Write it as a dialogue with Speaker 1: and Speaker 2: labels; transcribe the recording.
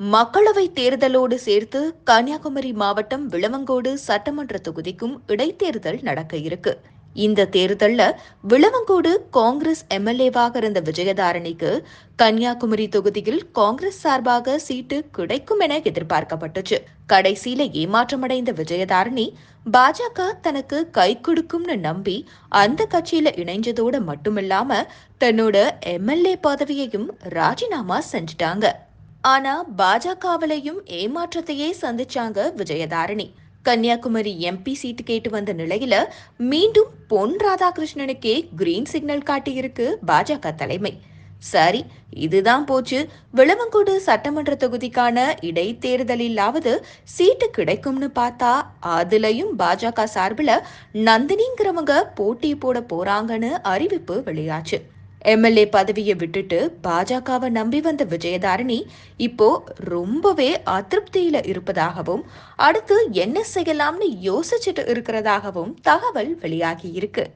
Speaker 1: மக்களவை தேர்தலோடு சேர்த்து கன்னியாகுமரி மாவட்டம் விளவங்கோடு சட்டமன்ற தொகுதிக்கும் இடைத்தேர்தல் நடக்க இருக்கு. இந்த தேர்தல்ல விளவங்கோடு காங்கிரஸ் எம்எல்ஏவாக இருந்த விஜயதாரணிக்கு கன்னியாகுமரி தொகுதியில் காங்கிரஸ் சார்பாக சீட்டு கிடைக்கும் என எதிர்பார்க்கப்பட்டுச்சு. கடைசியில ஏமாற்றமடைந்த விஜயதாரணி பாஜக தனக்கு கை கொடுக்கும்னு நம்பி அந்த கட்சியில இணைஞ்சதோட மட்டுமில்லாம தன்னோட எம்எல்ஏ பதவியையும் ராஜினாமா செஞ்சுட்டாங்க. ஆனா பாஜகவிலையும் ஏமாற்றத்தையே சந்திச்சாங்க விஜயதாரணி. கன்னியாகுமரி எம்பி சீட்டு கேட்டு வந்த நிலையில மீண்டும் பொன் ராதாகிருஷ்ணனுக்கே கிரீன் சிக்னல் காட்டியிருக்கு பாஜக தலைமை. சரி இதுதான் போச்சு. விளவங்கோடு சட்டமன்ற தொகுதிக்கான இடைத்தேர்தலிலாவது சீட்டு கிடைக்கும்னு பார்த்தா அதுலயும் பாஜக சார்பில் நந்தினிங்கிறவங்க போட்டி போட போறாங்கன்னு அறிவிப்பு வெளியாச்சு. எம்எல்ஏ பதவியை விட்டுட்டு பாஜகவை நம்பி வந்த விஜயதாரணி இப்போ ரொம்பவே அதிருப்தியில இருப்பதாகவும் அடுத்து என்ன செய்யலாம்னு யோசிச்சுட்டு இருக்கிறதாகவும் தகவல் வெளியாகி இருக்கு.